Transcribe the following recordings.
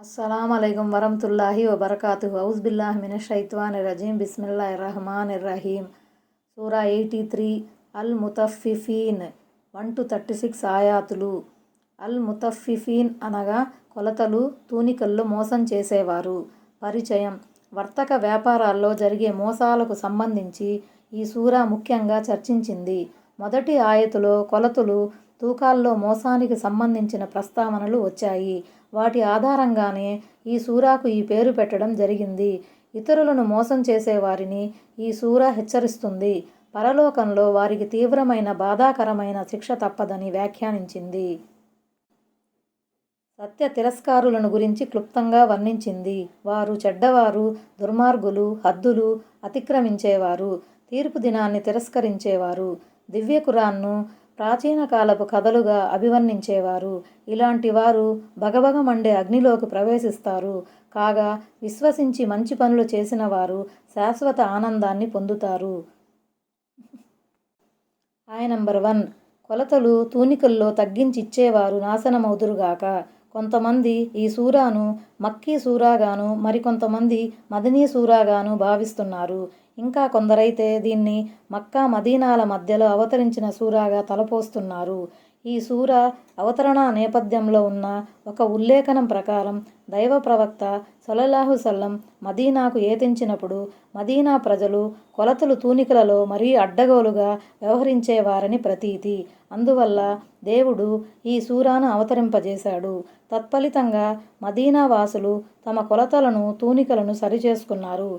అస్సలం అయికం వరహతుల్లాహి వబర్కాతు హౌస్ బిల్లాహ్ మిన షైత్వాన్ రజీం. బిస్మిల్లా రహమాన్ రహీం. సూరా ఎయిటీ త్రీ. అల్ ముతఫిఫీన్. వన్ టు థర్టీ సిక్స్ ఆయాతులు. అల్ ముతఫిఫీన్ అనగా కొలతలు తూనికల్లో మోసం చేసేవారు. పరిచయం. వర్తక వ్యాపారాల్లో జరిగే మోసాలకు సంబంధించి ఈ సూరా ముఖ్యంగా చర్చించింది. మొదటి ఆయతులో కొలతలు తూకాల్లో మోసానికి సంబంధించిన ప్రస్తావనలు వచ్చాయి. వాటి ఆధారంగానే ఈ సూరాకు ఈ పేరు పెట్టడం జరిగింది. ఇతరులను మోసం చేసేవారిని ఈ సూర హెచ్చరిస్తుంది. పరలోకంలో వారికి తీవ్రమైన బాధాకరమైన శిక్ష తప్పదని వ్యాఖ్యానించింది. సత్య తిరస్కారులను గురించి క్లుప్తంగా వర్ణించింది. వారు చెడ్డవారు దుర్మార్గులు హద్దులు అతిక్రమించేవారు తీర్పు దినాన్ని తిరస్కరించేవారు. దివ్య ఖురాన్ను ప్రాచీన కాలపు కథలుగా అభివర్ణించేవారు. ఇలాంటి వారు భగభగ మండే అగ్నిలోకి ప్రవేశిస్తారు. కాగా విశ్వసించి మంచి పనులు చేసిన వారు శాశ్వత ఆనందాన్ని పొందుతారు. ఆయన నంబర్ వన్. కొలతలు తూనికల్లో తగ్గించి ఇచ్చేవారు నాశనమవుదురుగాక. కొంతమంది ఈ సూరాను మక్కీ సూరాగాను మరికొంతమంది మదనీ సూరాగాను భావిస్తున్నారు. ఇంకా కొందరైతే దీన్ని మక్కా మదీనాల మధ్యలో అవతరించిన సూరాగా తలపోస్తున్నారు. ఈ సూర అవతరణ నేపథ్యంలో ఉన్న ఒక ఉల్లేఖనం ప్రకారం దైవ ప్రవక్త సొలలాహు సల్లం మదీనాకు ఏతించినప్పుడు మదీనా ప్రజలు కొలతలు తూనికలలో మరీ అడ్డగోలుగా వ్యవహరించేవారని ప్రతీతి. అందువల్ల దేవుడు ఈ సూరాను అవతరింపజేశాడు. తత్ఫలితంగా మదీనా వాసులు తమ కొలతలను తూనికలను సరిచేసుకున్నారు.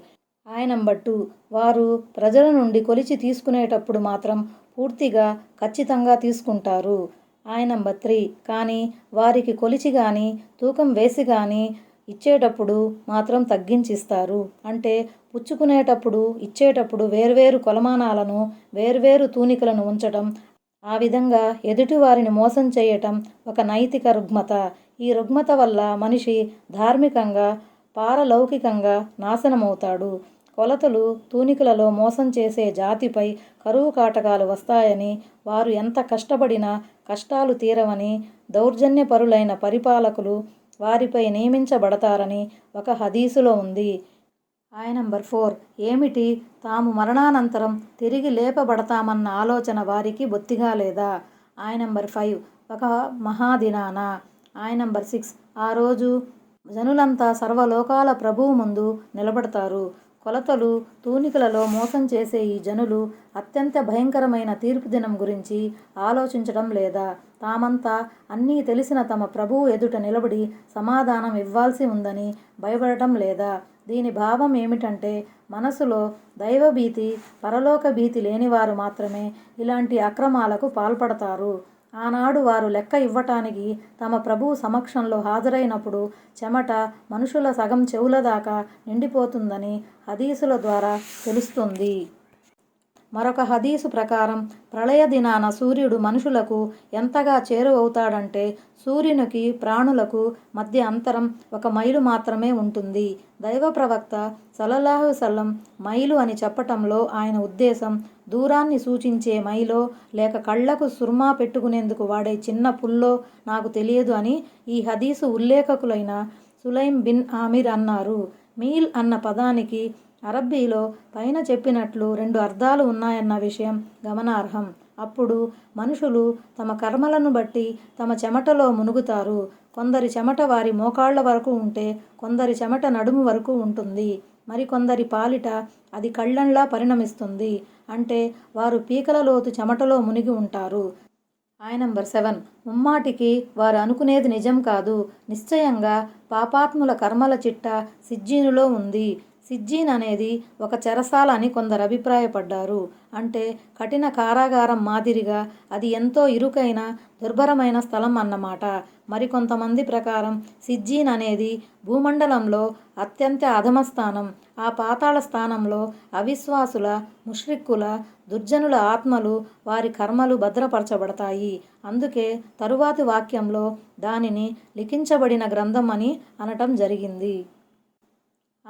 ఆయనంబట్టు వారు ప్రజల నుండి కొలిచి తీసుకునేటప్పుడు మాత్రం పూర్తిగా ఖచ్చితంగా తీసుకుంటారు. ఆయన నంబర్ త్రీ కానీ వారికి కొలిచి కానీ తూకం వేసి కానీ ఇచ్చేటప్పుడు మాత్రం తగ్గించిస్తారు. అంటే పుచ్చుకునేటప్పుడు ఇచ్చేటప్పుడు వేర్వేరు కొలమానాలను వేర్వేరు తూనికలను ఉంచటం ఆ విధంగా ఎదుటివారిని మోసం చేయటం ఒక నైతిక రుగ్మత. ఈ రుగ్మత వల్ల మనిషి ధార్మికంగా పారలౌకికంగా నాశనమవుతాడు. కొలతలు తూనికలలో మోసం చేసే జాతిపై కరువు కాటకాలు వస్తాయని వారు ఎంత కష్టపడినా కష్టాలు తీరవని దౌర్జన్యపరులైన పరిపాలకులు వారిపై నియమించబడతారని ఒక హదీసులో ఉంది. ఆయన నంబర్ ఫోర్. ఏమిటి? తాము మరణానంతరం తిరిగి లేపబడతామన్న ఆలోచన వారికి బొత్తిగా లేదా? ఆయన నంబర్ ఫైవ్. ఒక మహాదినాన. ఆయన నంబర్ సిక్స్. ఆ రోజు జనులంతా సర్వలోకాల ప్రభువు ముందు నిలబడతారు. కొలతలు తూనికలలో మోసం చేసే ఈ జనులు అత్యంత భయంకరమైన తీర్పు దినం గురించి ఆలోచించడం లేదా తామంతా అన్నీ తెలిసిన తమ ప్రభువు ఎదుట నిలబడి సమాధానం ఇవ్వాల్సి ఉందని భయపడటం లేదా? దీని భావం ఏమిటంటే మనసులో దైవభీతి పరలోక భీతి లేనివారు మాత్రమే ఇలాంటి అక్రమాలకు పాల్పడతారు. ఆనాడు వారు లెక్క ఇవ్వటానికి తమ ప్రభువు సమక్షంలో హాజరైనప్పుడు చెమట మనుషుల సగం చెవుల దాకా నిండిపోతుందని హదీసుల ద్వారా తెలుస్తుంది. మరొక హదీసు ప్రకారం ప్రళయ దినాన సూర్యుడు మనుషులకు ఎంతగా చేరువవుతాడంటే సూర్యునికి ప్రాణులకు మధ్య అంతరం ఒక మైలు మాత్రమే ఉంటుంది. దైవ ప్రవక్త సలల్లాహు సల్లం మైలు అని చెప్పటంలో ఆయన ఉద్దేశం దూరాన్ని సూచించే మైలో లేక కళ్ళకు సుర్మా పెట్టుకునేందుకు వాడే చిన్న పుల్లో నాకు తెలియదు అని ఈ హదీసు ఉల్లేఖకులైన సులైం బిన్ ఆమిర్ అన్నారు. మీల్ అన్న పదానికి అరబ్బీలో పైన చెప్పినట్లు రెండు అర్థాలు ఉన్నాయన్న విషయం గమనార్హం. అప్పుడు మనుషులు తమ కర్మలను బట్టి తమ చెమటలో మునుగుతారు. కొందరి చెమట వారి మోకాళ్ళ వరకు ఉంటే కొందరి చెమట నడుము వరకు ఉంటుంది. మరికొందరి పాలిట అది కళ్ళంలా పరిణమిస్తుంది. అంటే వారు పీకల లోతు చెమటలో మునిగి ఉంటారు. ఆయ నంబర్ సెవెన్. ముమ్మాటికి వారు అనుకునేది నిజం కాదు. నిశ్చయంగా పాపాత్ముల కర్మల చిట్ట సిజ్జీనులో ఉంది. సిజ్జీన్ అనేది ఒక చెరసాల అని కొందరు అభిప్రాయపడ్డారు. అంటే కఠిన కారాగారం మాదిరిగా అది ఎంతో ఇరుకైన దుర్భరమైన స్థలం అన్నమాట. మరికొంతమంది ప్రకారం సిజ్జీన్ అనేది భూమండలంలో అత్యంత అధమ స్థానం ఆ పాతాళ స్థానంలో అవిశ్వాసుల ముష్రిక్కుల దుర్జనుల ఆత్మలు వారి కర్మలు భద్రపరచబడతాయి. అందుకే తరువాతి వాక్యంలో దానిని లిఖించబడిన గ్రంథం అని అనటం జరిగింది.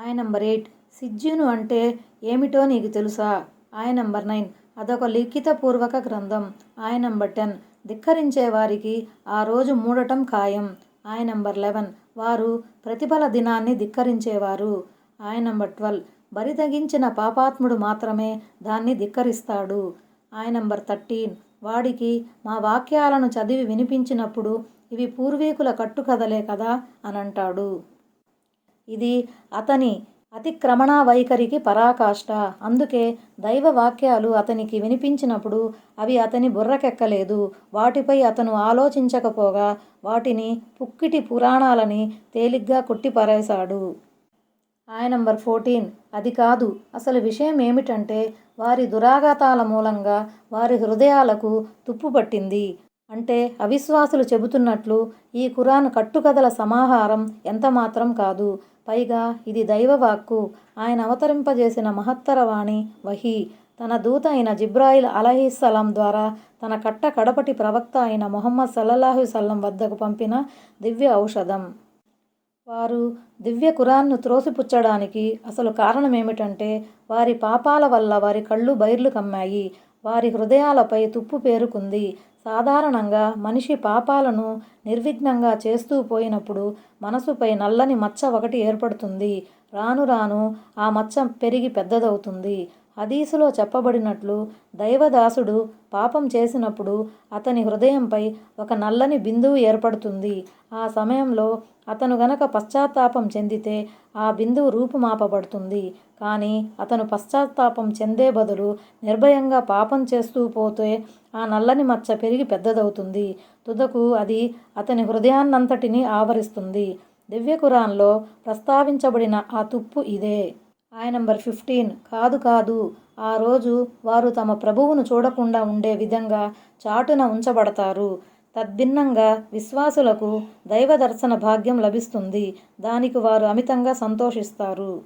ఆయన నంబర్ ఎయిట్. సిజ్జును అంటే ఏమిటో నీకు తెలుసా? ఆయన నంబర్ నైన్. అదొక లిఖితపూర్వక గ్రంథం. ఆయన నంబర్ టెన్. ధిక్కరించే వారికి ఆ రోజు మూడటం ఖాయం. ఆయన నంబర్ లెవెన్. వారు ప్రతిఫల దినాన్ని ధిక్కరించేవారు. ఆయన నంబర్ ట్వెల్వ్. బరితగించిన పాపాత్ముడు మాత్రమే దాన్ని ధిక్కరిస్తాడు. ఆయన నంబర్ థర్టీన్. వాడికి మా వాక్యాలను చదివి వినిపించినప్పుడు ఇవి పూర్వీకుల కట్టుకథలే కదా అని అంటాడు. ఇది అతని అతిక్రమణ వైఖరికి పరాకాష్ట. అందుకే దైవ వాక్యాలు అతనికి వినిపించినప్పుడు అవి అతని బుర్రకెక్కలేదు. వాటిపై అతను ఆలోచించకపోగా వాటిని పుక్కిటి పురాణాలని తేలిగ్గా కొట్టిపారేశాడు. ఆయన నంబర్ ఫోర్టీన్. అది కాదు అసలు విషయం ఏమిటంటే వారి దురాఘాతాల మూలంగా వారి హృదయాలకు తుప్పు పట్టింది. అంటే అవిశ్వాసులు చెబుతున్నట్లు ఈ ఖురాన్ కట్టుకథల సమాహారం ఎంతమాత్రం కాదు. పైగా ఇది దైవవాక్కు ఆయన అవతరింపజేసిన మహత్తర వాణి వహీ. తన దూత అయిన జిబ్రాయిల్ అలహిస్సలాం ద్వారా తన కట్ట కడపటి ప్రవక్త అయిన మొహమ్మద్ సల్లల్లాహు సల్లం వద్దకు పంపిన దివ్య ఔషధం. వారు దివ్య ఖురాన్ను త్రోసిపుచ్చడానికి అసలు కారణం ఏమిటంటే వారి పాపాల వల్ల వారి కళ్ళు బైర్లు కమ్మాయి. వారి హృదయాలపై తుప్పు పేరుకుంది. సాధారణంగా మనిషి పాపాలను నిర్విఘ్నంగా చేస్తూ పోయినప్పుడు మనసుపై నల్లని మచ్చ ఒకటి ఏర్పడుతుంది. రాను రాను ఆ మచ్చ పెరిగి పెద్దదవుతుంది. హదీసులో చెప్పబడినట్లు దైవదాసుడు పాపం చేసినప్పుడు అతని హృదయంపై ఒక నల్లని బిందువు ఏర్పడుతుంది. ఆ సమయంలో అతను గనక పశ్చాత్తాపం చెందితే ఆ బిందువు రూపుమాపబడుతుంది. కానీ అతను పశ్చాత్తాపం చెందే బదులు నిర్భయంగా పాపం చేస్తూ పోతే ఆ నల్లని మచ్చ పెరిగి పెద్దదవుతుంది. తుదకు అది అతని హృదయాన్నంతటినీ ఆవరిస్తుంది. దివ్య కురాన్లో ప్రస్తావించబడిన ఆ తుప్పు ఇదే. ఆయన నంబర్ ఫిఫ్టీన్. కాదు కాదు. ఆ రోజు వారు తమ ప్రభువును చూడకుండా ఉండే విధంగా చాటున ఉంచబడతారు. తద్భిన్నంగా విశ్వాసులకు దైవ దర్శన భాగ్యం లభిస్తుంది. దానికి వారు అమితంగా సంతోషిస్తారు.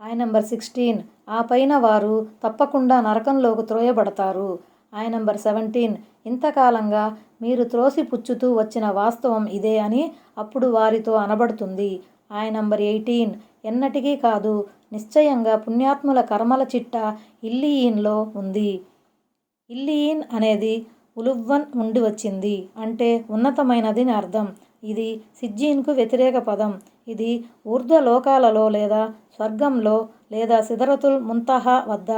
ఆయన నంబర్ సిక్స్టీన్. ఆ పైన వారు తప్పకుండా నరకంలోకి త్రోయబడతారు. ఆయన నంబర్ సెవెంటీన్. ఇంతకాలంగా మీరు త్రోసి పుచ్చుతూ వచ్చిన వాస్తవం ఇదే అని అప్పుడు వారితో అనబడుతుంది. ఆయన నంబర్ ఎయిటీన్. ఎన్నటికీ కాదు. నిశ్చయంగా పుణ్యాత్ముల కర్మల చిట్ట ఇల్లీయిన్లో ఉంది. ఇల్లీయిన్ అనేది ఉలువ్వన్ ఉండి వచ్చింది అంటే ఉన్నతమైనది అని అర్థం. ఇది సిజ్జీన్కు వ్యతిరేక పదం. ఇది ఊర్ధ్వ లోకాలలో లేదా స్వర్గంలో లేదా సిదరతుల్ ముంతహా వద్ద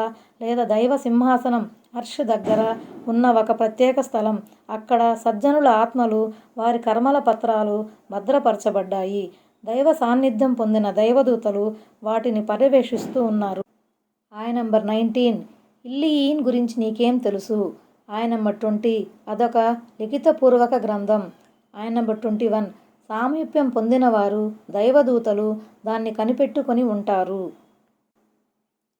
లేదా దైవ సింహాసనం హర్ష్ దగ్గర ఉన్న ఒక ప్రత్యేక స్థలం. అక్కడ సజ్జనుల ఆత్మలు వారి కర్మల పత్రాలు భద్రపరచబడ్డాయి. దైవ సాన్నిధ్యం పొందిన దైవదూతలు వాటిని పర్యవేక్షిస్తూ ఉన్నారు. ఆయన నంబర్ నైన్టీన్ ఇల్లియీన్ గురించి నీకేం తెలుసు? ఆయన నంబర్ ట్వంటీ అదొక లిఖితపూర్వక గ్రంథం. ఆయన నంబర్ ట్వంటీ వన్ సామీప్యం పొందినవారు దైవదూతలు దాన్ని కనిపెట్టుకొని ఉంటారు.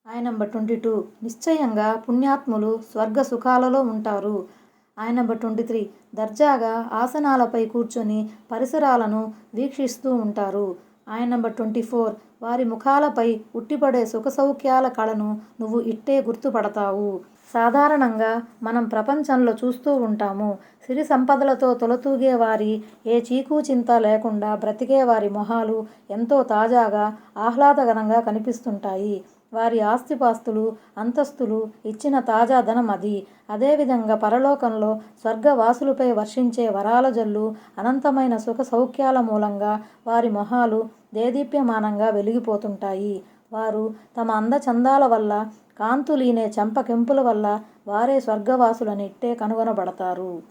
ఆయన నంబర్ ట్వంటీ టూ నిశ్చయంగా పుణ్యాత్ములు స్వర్గ సుఖాలలో ఉంటారు. ఆయన నెంబర్ ట్వంటీ త్రీ. దర్జాగా ఆసనాలపై కూర్చొని పరిసరాలను వీక్షిస్తూ ఉంటారు. ఆయన నెంబర్ ట్వంటీ ఫోర్. వారి ముఖాలపై ఉట్టిపడే సుఖ సౌఖ్యాల కళను నువ్వు ఇట్టే గుర్తుపడతావు. సాధారణంగా మనం ప్రపంచంలో చూస్తూ ఉంటాము. సిరి సంపదలతో తొలతూగే వారి ఏ చీకు చింత లేకుండా బ్రతికే వారి మొహాలు ఎంతో తాజాగా ఆహ్లాదకరంగా కనిపిస్తుంటాయి. వారి ఆస్తిపాస్తులు అంతస్తులు ఇచ్చిన తాజా ధనం అది. అదేవిధంగా పరలోకంలో స్వర్గవాసులపై వర్షించే వరాల జల్లు అనంతమైన సుఖ సౌఖ్యాల మూలంగా వారి మొహాలు దేదీప్యమానంగా వెలిగిపోతుంటాయి. వారు తమ అందచందాల వల్ల కాంతులీనే చెంపకెంపుల వల్ల వారే స్వర్గవాసులని ఇట్టే కనుగొనబడతారు.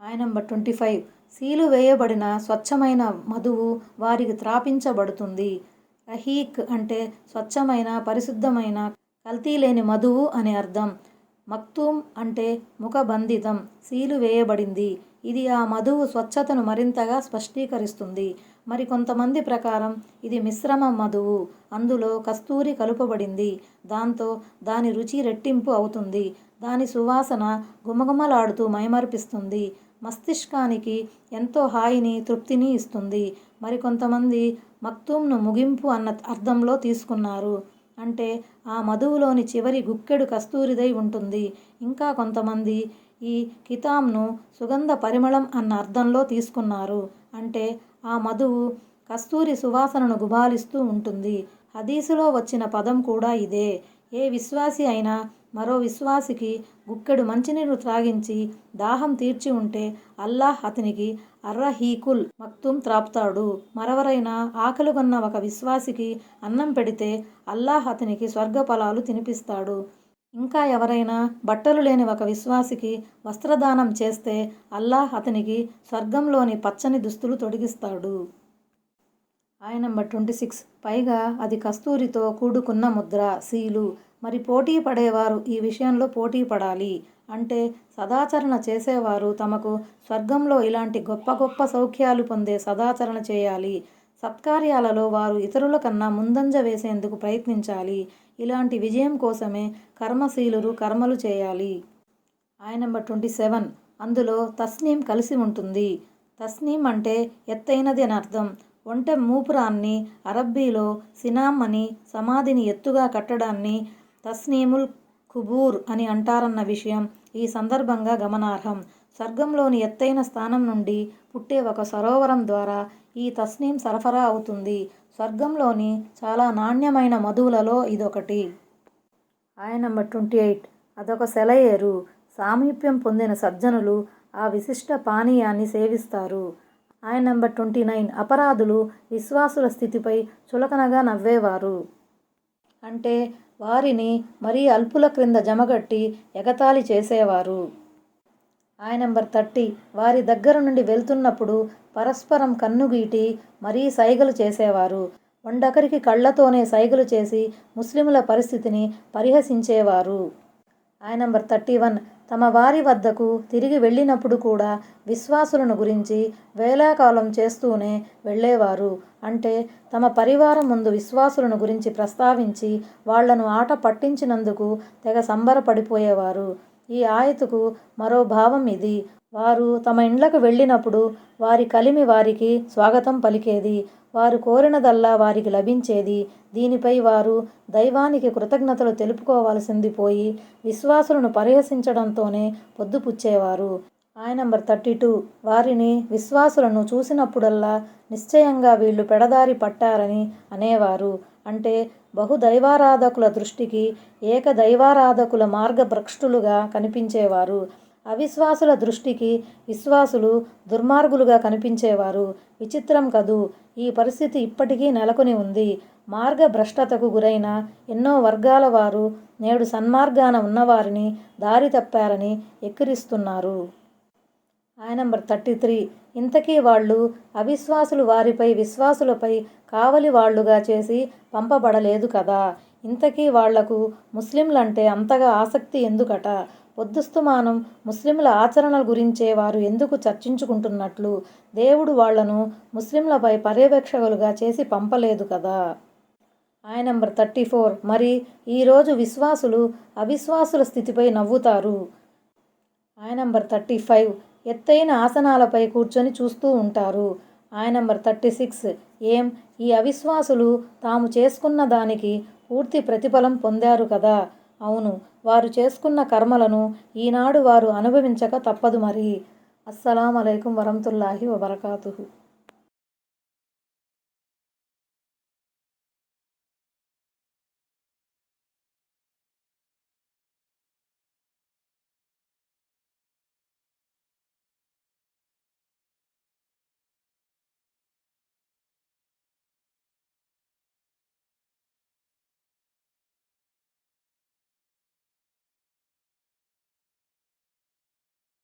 ఆయన నంబర్ ట్వంటీ ఫైవ్. సీలు వేయబడిన స్వచ్ఛమైన మధువు వారికి త్రాపించబడుతుంది. రహీక్ అంటే స్వచ్ఛమైన పరిశుద్ధమైన కల్తీ లేని మధువు అని అర్థం. మక్తూమ్ అంటే ముఖబంధితం సీలు వేయబడింది. ఇది ఆ మధువు స్వచ్ఛతను మరింతగా స్పష్టీకరిస్తుంది. మరి కొంతమంది ప్రకారం ఇది మిశ్రమ మధువు. అందులో కస్తూరి కలుపబడింది. దాంతో దాని రుచి రెట్టింపు అవుతుంది. దాని సువాసన గుమగుమలాడుతూ మైమర్పిస్తుంది. మస్తిష్కానికి ఎంతో హాయిని తృప్తిని ఇస్తుంది. మరికొంతమంది మక్తూమ్ను ముగింపు అన్న అర్థంలో తీసుకున్నారు. అంటే ఆ మధువులోని చివరి గుక్కెడు కస్తూరిదై ఉంటుంది. ఇంకా కొంతమంది ఈ కితాంను సుగంధ పరిమళం అన్న అర్థంలో తీసుకున్నారు. అంటే ఆ మధువు కస్తూరి సువాసనను గుబాలిస్తూ ఉంటుంది. హదీసులో వచ్చిన పదం కూడా ఇదే. ఏ విశ్వాసి అయినా మరో విశ్వాసికి గుక్కెడు మంచినీరు త్రాగించి దాహం తీర్చి ఉంటే అల్లాహ్ అతనికి అర్రహీకుల్ మక్తుం త్రాపుతాడు. మరవరైనా ఆకలిగొన్న ఒక విశ్వాసికి అన్నం పెడితే అల్లాహ్ అతనికి స్వర్గ ఫలాలు తినిపిస్తాడు. ఇంకా ఎవరైనా బట్టలు లేని ఒక విశ్వాసికి వస్త్రదానం చేస్తే అల్లాహ్ అతనికి స్వర్గంలోని పచ్చని దుస్తులు తొడిగిస్తాడు. ఆయన నెంబర్ ట్వంటీ సిక్స్. పైగా అది కస్తూరితో కూడుకున్న ముద్ర సీలు మరి పోటీ పడేవారు ఈ విషయంలో పోటీ పడాలి అంటే సదాచరణ చేసేవారు తమకు స్వర్గంలో ఇలాంటి గొప్ప గొప్ప సౌఖ్యాలు పొందే సదాచరణ చేయాలి. సత్కార్యాలలో వారు ఇతరుల కన్నా ముందంజ వేసేందుకు ప్రయత్నించాలి. ఇలాంటి విజయం కోసమే కర్మశీలురు కర్మలు చేయాలి. ఆయన నెంబర్ ట్వంటీ సెవెన్. అందులో తస్నీం కలిసి ఉంటుంది. తస్నీం అంటే ఎత్తైనది అని అర్థం. ఒంటె మూపురాన్ని అరబ్బీలో సినామ్ అని సమాధిని ఎత్తుగా కట్టడాన్ని తస్నీముల్ కుబూర్ అని అంటారన్న విషయం ఈ సందర్భంగా గమనార్హం. స్వర్గంలోని ఎత్తైన స్థానం నుండి పుట్టే ఒక సరోవరం ద్వారా ఈ తస్నీం సరఫరా అవుతుంది. స్వర్గంలోని చాలా నాణ్యమైన మధువులలో ఇదొకటి. ఆయన నెంబర్ ట్వంటీ ఎయిట్. అదొక సెలయేరు. సామీప్యం పొందిన సజ్జనులు ఆ విశిష్ట పానీయాన్ని సేవిస్తారు. ఆయన నెంబర్ ట్వంటీ నైన్. అపరాధులు విశ్వాసుల స్థితిపై చులకనగా నవ్వేవారు. అంటే వారిని మరీ అల్పుల క్రింద జమగట్టి ఎగతాళి చేసేవారు. ఆయన నెంబర్ థర్టీ వారి దగ్గర నుండి వెళ్తున్నప్పుడు పరస్పరం కన్నుగీటి మరీ సైగలు చేసేవారు. వండకరికి కళ్ళతోనే సైగలు చేసి ముస్లిముల పరిస్థితిని పరిహసించేవారు. ఆయన నంబర్ థర్టీ వన్. తమ వారి వద్దకు తిరిగి వెళ్ళినప్పుడు కూడా విశ్వాసులను గురించి వేలాకాలం చేస్తూనే వెళ్ళేవారు. అంటే తమ పరివారం ముందు విశ్వాసులను గురించి ప్రస్తావించి వాళ్ళను ఆట పట్టించినందుకు తెగ సంబరపడిపోయేవారు. ఈ ఆయతుకు మరో భావం ఇది. వారు తమ ఇండ్లకు వెళ్ళినప్పుడు వారి కలిమి వారికి స్వాగతం పలికేది వారు కోరినదల్లా వారికి లభించేది. దీనిపై వారు దైవానికి కృతజ్ఞతలు తెలుపుకోవాల్సింది పోయి విశ్వాసులను పరిహసించడంతోనే పొద్దుపుచ్చేవారు. ఆయన నంబర్ థర్టీ టూ. వారిని విశ్వాసులను చూసినప్పుడల్లా నిశ్చయంగా వీళ్ళు పెడదారి పట్టారని అనేవారు. అంటే బహుదైవారాధకుల దృష్టికి ఏకదైవారాధకుల మార్గభ్రష్టులుగా కనిపించేవారు. అవిశ్వాసుల దృష్టికి విశ్వాసులు దుర్మార్గులుగా కనిపించేవారు. విచిత్రం కదూ! ఈ పరిస్థితి ఇప్పటికీ నెలకొని ఉంది. మార్గభ్రష్టతకు గురైన ఎన్నో వర్గాల వారు నేడు సన్మార్గాన ఉన్నవారిని దారి తప్పారని ఎక్కిరిస్తున్నారు. ఆయన నంబర్ థర్టీ త్రీ. ఇంతకీ వాళ్ళు అవిశ్వాసులు వారిపై విశ్వాసులపై కావలి వాళ్ళుగా చేసి పంపబడలేదు కదా! ఇంతకీ వాళ్ళకు ముస్లింలంటే అంతగా ఆసక్తి ఎందుకట? పొద్దుస్తుమానం ముస్లింల ఆచరణల గురించే వారు ఎందుకు చర్చించుకుంటున్నట్లు దేవుడు వాళ్ళను ముస్లింలపై పర్యవేక్షకులుగా చేసి పంపలేదు కదా. ఆయన నెంబర్ థర్టీ ఫోర్. మరి ఈరోజు విశ్వాసులు అవిశ్వాసుల స్థితిపై నవ్వుతారు. ఆయన నెంబర్ థర్టీ ఫైవ్. ఎత్తైన ఆసనాలపై కూర్చొని చూస్తూ ఉంటారు. ఆయన నెంబర్ థర్టీ సిక్స్. ఏం? ఈ అవిశ్వాసులు తాము చేసుకున్న దానికి పూర్తి ప్రతిఫలం పొందారు కదా. అవును వారు చేసుకున్న కర్మలను ఈనాడు వారు అనుభవించక తప్పదు మరి. అస్సలం అలైకుం వరహతుల్లాహి వబర్కాతు